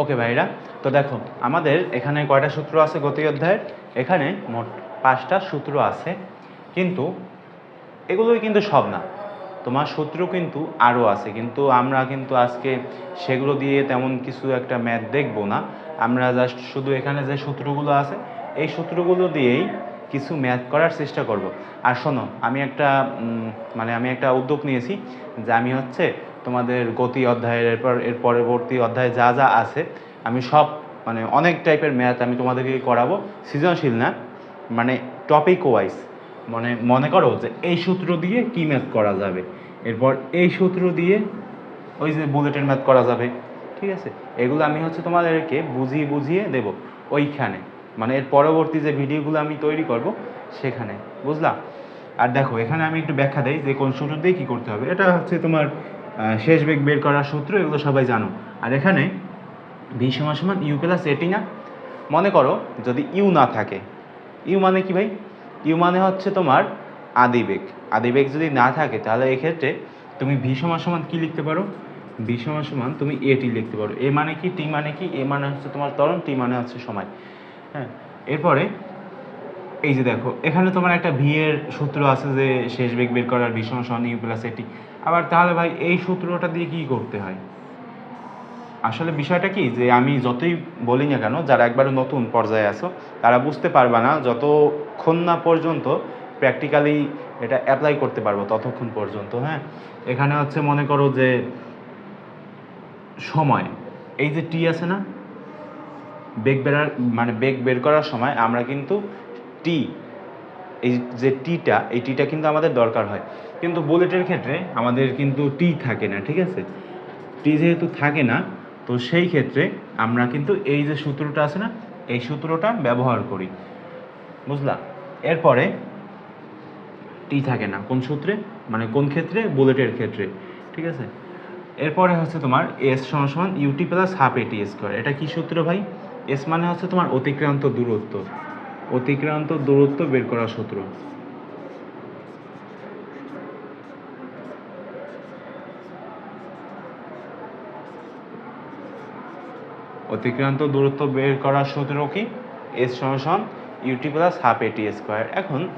ওকে ভাইরা, তো দেখো, আমাদের এখানে কয়টা সূত্র আছে গতি অধ্যায়ের? এখানে মোট পাঁচটা সূত্র আছে, কিন্তু এগুলোই কিন্তু সব না। তোমার সূত্র কিন্তু আরও আছে, কিন্তু আমরা কিন্তু আজকে সেগুলো দিয়ে তেমন কিছু একটা ম্যাথ দেখব না। আমরা জাস্ট শুধু এখানে যে সূত্রগুলো আছে, এই সূত্রগুলো দিয়েই কিছু ম্যাথ করার চেষ্টা করব। আর শোনো, আমি একটা মানে আমি একটা উদ্যোগ নিয়েছি যে আমি হচ্ছে তোমাদের গতি অধ্যায়ের এরপর, এর পরবর্তী অধ্যায়ে যা যা আছে, আমি সব মানে অনেক টাইপের ম্যাথ আমি তোমাদেরকে করাবো। সৃজনশীল না মানে টপিক ওয়াইজ মানে মনে করো যে এই সূত্র দিয়ে কি ম্যাথ করা যাবে। এরপর এই সূত্র দিয়ে ওই যে বুলেটের ম্যাথ করা যাবে, ঠিক আছে? এগুলো আমি হচ্ছে তোমাদেরকে বুঝিয়ে বুঝিয়ে দেব ওইখানে। মানে এর পরবর্তী যে ভিডিওগুলো আমি তৈরি করব, সেখানে, বুঝলা? আর দেখো, এখানে আমি একটু ব্যাখ্যা দেই যে কোন সূত্র দিয়ে কী করতে হবে। এটা হচ্ছে তোমার শেষ বেগ বের করার সূত্র, এগুলো সবাই জানো। আর এখানে ভি সমান সমান ইউ প্লাস এটি না। মনে করো যদি ইউ না থাকে ইউ মানে কি ভাই? ইউ মানে হচ্ছে তোমার আদিবেগ আদিবেগ যদি না থাকে, তাহলে এক্ষেত্রে তুমি ভি সমান সমান কী লিখতে পারো? ভি সমান সমান তুমি এটি লিখতে পারো। এ মানে কি? টি মানে কি? এ মানে হচ্ছে তোমার ত্বরণ টি মানে হচ্ছে সময়। হ্যাঁ? এরপরে, এই যে দেখো, এখানে তোমার একটা ভি এর সূত্র আছে যে শেষ বেগ বের করার ভি সমান সমান ইউ প্লাস এটি আবার তাহলে ভাই, এই সূত্রটা দিয়ে কি করতে হয়? আসলে বিষয়টা কি যে, আমি যতই বলি না কেন, যারা একবারে নতুন পর্যায়ে আছো, তারা বুঝতে পারবে না যতক্ষণ না পর্যন্ত প্র্যাকটিক্যালি এটা অ্যাপ্লাই করতে পারব, ততক্ষণ পর্যন্ত হ্যাঁ? এখানে হচ্ছে মনে করো যে, সময়। এই যে টি আছে না? বেগ বেরার মানে বেগ বের করার সময় আমরা কিন্তু টি এই যে টিটা এই টিটা কিন্তু আমাদের দরকার হয়। কিন্তু বুলেটের ক্ষেত্রে আমাদের কিন্তু টি থাকে না, ঠিক আছে? টি যেহেতু থাকে না, তো সেই ক্ষেত্রে আমরা কিন্তু এই যে সূত্রটা আছে না, এই সূত্রটা ব্যবহার করি। বুঝলা? এরপরে টি থাকে না, কোন সূত্রে? মানে কোন ক্ষেত্রে? বুলেটের ক্ষেত্রে, ঠিক আছে? এরপরে হচ্ছে তোমার এস সমান সমান u t plus half a t square এটা কি সূত্র ভাই? এস মানে হচ্ছে তোমার অতিক্রান্ত দূরত্ব। অতিক্রান্ত দূরত্ব বের করার সূত্র অতিক্রান্ত দূরত্ব বের করার সূত্র কি? এস সমান u t plus half a t square এখন,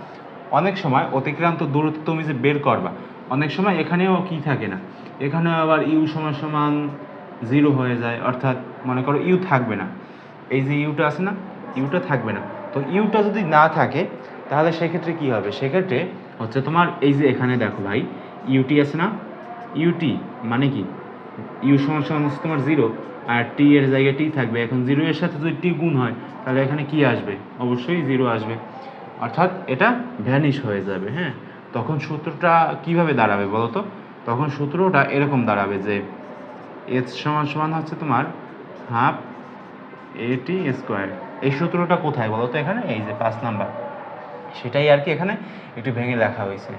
অনেক সময় অতিক্রান্ত দূরত্ব তুমি যে বের করবা, অনেক সময় এখানেও কি থাকে না? এখানেও আবার ইউ সমান সমান জিরো হয়ে যায়, অর্থাৎ মনে করো ইউ থাকবে না। এই যে ইউটা আছে না ইউটা থাকবে না। তো ইউটা যদি না থাকে, তাহলে সেক্ষেত্রে কি হবে? সেক্ষেত্রে হচ্ছে তোমার এই যে এখানে দেখো ভাই ইউটি আছে না? ইউটি মানে কি? ইউ সমান সমান হচ্ছে তোমার জিরো আর টি এর জায়গায় টি থাকবে। এখন জিরো এর সাথে যদি টি গুণ হয়, তাহলে এখানে কি আসবে? অবশ্যই জিরো আসবে। অর্থাৎ এটা ভ্যানিশ হয়ে যাবে হ্যাঁ? তখন সূত্রটা কীভাবে দাঁড়াবে বলো তো? তখন সূত্রটা এরকম দাঁড়াবে যে এস সমান সমান হচ্ছে তোমার হাফ এটি স্কোয়ার এই সূত্রটা কোথায় বলো তো এখানে? এই যে পাঁচ নাম্বার। সেটাই আর কি এখানে একটু ভেঙে লেখা হয়েছে।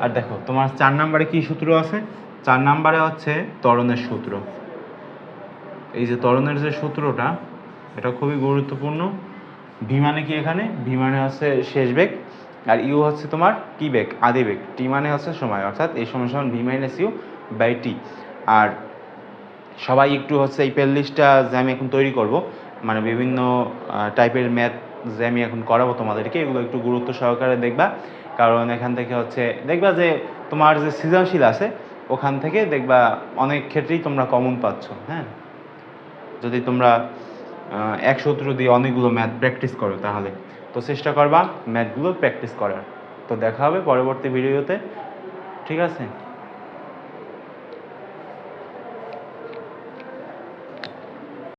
আর দেখো, তোমার চার নাম্বারে কি সূত্র আছে? চার নাম্বারে হচ্ছে ত্বরণের সূত্র। এই যে ত্বরণের যে সূত্রটা, এটা খুবই গুরুত্বপূর্ণ। ভি মানে কি এখানে? ভি মানে হচ্ছে শেষ বেগ। আর ইউ হচ্ছে তোমার কি বেগ? আদি বেগ। টি মানে হচ্ছে সময়। অর্থাৎ এই সময় সমান v minus u by t. আর সবাই একটু হচ্ছে এই প্লে লিস্টটা যে আমি এখন তৈরি করব মানে বিভিন্ন টাইপের ম্যাথ যে আমি এখন করাবো তোমাদেরকে, এগুলো একটু গুরুত্ব সহকারে দেখবা। কারণ এখান থেকে হচ্ছে, দেখবা যে তোমার যে সৃজনশীল আছে, ওখান থেকে দেখবা অনেক ক্ষেত্রেই তোমরা কমন পাচ্ছ হ্যাঁ? যদি তোমরা এক সূত্র দিয়ে অনেকগুলো ম্যাথ প্র্যাকটিস করো তাহলে। তো চেষ্টা করবা ম্যাথগুলো প্র্যাকটিস করার। তো দেখা হবে পরবর্তী ভিডিওতে ঠিক আছে?